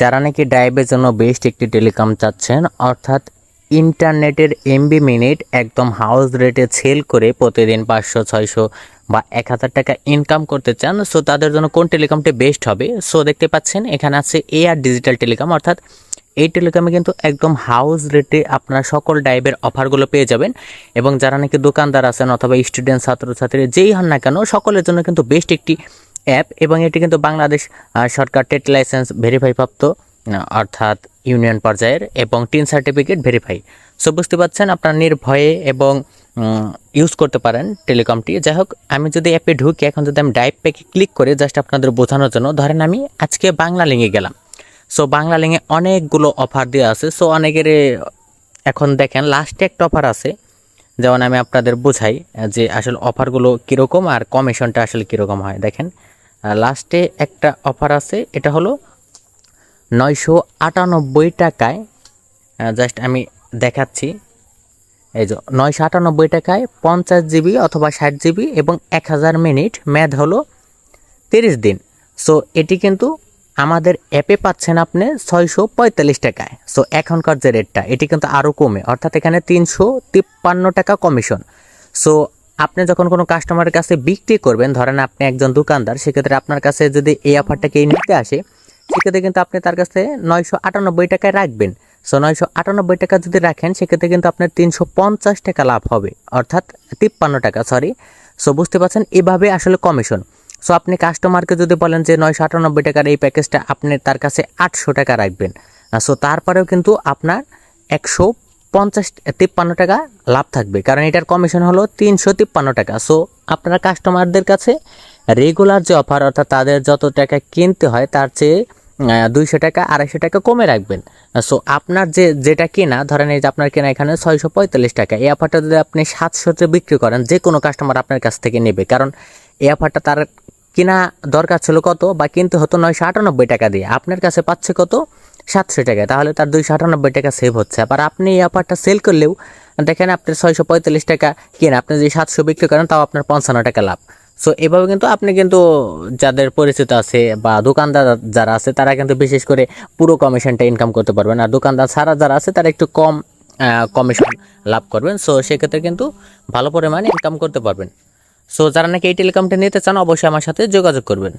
যারা নাকি ডাইভের জন্য বেস্ট একটি টেলিকম চাচ্ছেন, অর্থাৎ ইন্টারনেটের এমবি মিনিট একদম হাউস রেটে সেল করে প্রতিদিন পাঁচশো, ছয়শো বা এক হাজার টাকা ইনকাম করতে চান সো তাদের জন্য কোন টেলিকমটি বেস্ট হবে? সো দেখতে পাচ্ছেন, এখানে আছে এআর ডিজিটাল টেলিকম অর্থাৎ এই টেলিকমে কিন্তু একদম হাউস রেটে আপনারা সকল ডাইভের অফারগুলো পেয়ে যাবেন। এবং যারা নাকি দোকানদার আছেন অথবা স্টুডেন্ট ছাত্রছাত্রী যেই হন না কেন, সকলের জন্য কিন্তু বেস্ট একটি অ্যাপ এবং এটি কিন্তু বাংলাদেশ সরকার টেট লাইসেন্স ভেরিফাই প্রাপ্ত অর্থাৎ ইউনিয়ন পর্যায়ের এবং টিন সার্টিফিকেট ভেরিফাই। সো বুঝতে পারছেন আপনার নির্ভয়ে এবং ইউজ করতে পারেন টেলিকমটি। যাই হোক, আমি যদি অ্যাপে ঢুকি, এখন যদি আমি ডাইভ প্যাকে ক্লিক করে জাস্ট আপনাদের বোঝানোর জন্য, ধরেন আমি আজকে বাংলা লিঙ্কে গেলাম। সো বাংলা লিঙ্কে অনেকগুলো অফার দেওয়া আছে। সো অনেকের, এখন দেখেন লাস্টে একটা অফার আছে। যেমন আমি আপনাদের বোঝাই যে আসলে অফারগুলো কীরকম আর কমিশনটা আসলে কীরকম হয়। দেখেন লাস্টে একটা অফার আছে, এটা হলো নয়শো আটানব্বই টাকায় জাস্ট আমি দেখাচ্ছি। এই যে নয়শো আটানব্বই টাকায় পঞ্চাশ জিবি অথবা ষাট জিবি এবং এক হাজার মিনিট ম্যাদ হলো তিরিশ দিন। সো এটি কিন্তু আমাদের অ্যাপে পাচ্ছেন আপনি ছয়শো পঁয়তাল্লিশ টাকায়। সো এখনকার যে রেটটা এটি কিন্তু আরও কমে। অর্থাৎ এখানে তিনশো তিপ্পান্ন টাকা কমিশন সো আপনি যখন কোনো কাস্টমারের কাছে বিক্রি করবেন, ধরেন আপনি একজন দোকানদার, সেক্ষেত্রে আপনার কাছে যদি এই অফারটাকে নিতে আসে, সেক্ষেত্রে কিন্তু আপনি তার কাছে নয়শো আটানব্বই টাকায় রাখবেন। সো নয়শো আটানব্বই টাকা যদি রাখেন, সেক্ষেত্রে কিন্তু আপনার তিনশো পঞ্চাশ টাকা লাভ হবে, অর্থাৎ তিপ্পান্ন টাকা সরি সো বুঝতে পারছেন? এভাবে আসলে কমিশন সো আপনি কাস্টমারকে যদি বলেন যে নয়শো আটানব্বই টাকার এই প্যাকেজটা আপনি তার কাছে আটশো টাকা রাখবেন। সো তারপরেও কিন্তু আপনার একশো পঞ্চাশ, তিপ্পান্ন টাকা লাভ থাকবে। কারণ এটার কমিশন হলো তিনশো তিপ্পান্ন টাকা। সো আপনারা কাস্টমারদের কাছে রেগুলার যে অফার অর্থাৎ তাদের যত টাকা কিনতে হয়, তার চেয়ে দুইশো টাকা, আড়াইশো টাকা কমে রাখবেন। সো আপনার যে, যেটা কেনা, ধরেন এই যে আপনার কেনা এখানে ছয়শো পঁয়তাল্লিশ টাকা। এই অফারটা যদি আপনি সাতশোতে বিক্রি করেন, যে কোনো কাস্টমার আপনার কাছ থেকে নেবে। কারণ এই অফারটা তার কেনা দরকার ছিল কত, বা কিনতে হতো নয়শো আটানব্বই টাকা দিয়ে। আপনার কাছে পাচ্ছে কত? সাতশো টাকা তাহলে তার দুইশো আটানব্বই টাকা সেভ হচ্ছে। আবার আপনি এই অফারটা সেল করলেও দেখেন আপনার ছয়শো পঁয়তাল্লিশ টাকা কিনে, আপনি যদি সাতশো বিক্রি করেন তাও আপনার পঞ্চান্ন টাকা লাভ। সো এভাবে কিন্তু আপনি কিন্তু যাদের পরিচিত আছে বা দোকানদার যারা আছে, তারা কিন্তু বিশেষ করে পুরো কমিশনটা ইনকাম করতে পারবেন। আর দোকানদার ছাড়া যারা আছে, তারা একটু কম কমিশন লাভ করবেন। সো সেক্ষেত্রে কিন্তু ভালো পরিমাণে ইনকাম করতে পারবেন। সো যারা নাকি এই টেলিকমটা নিতে চান, অবশ্যই আমার সাথে যোগাযোগ করবেন।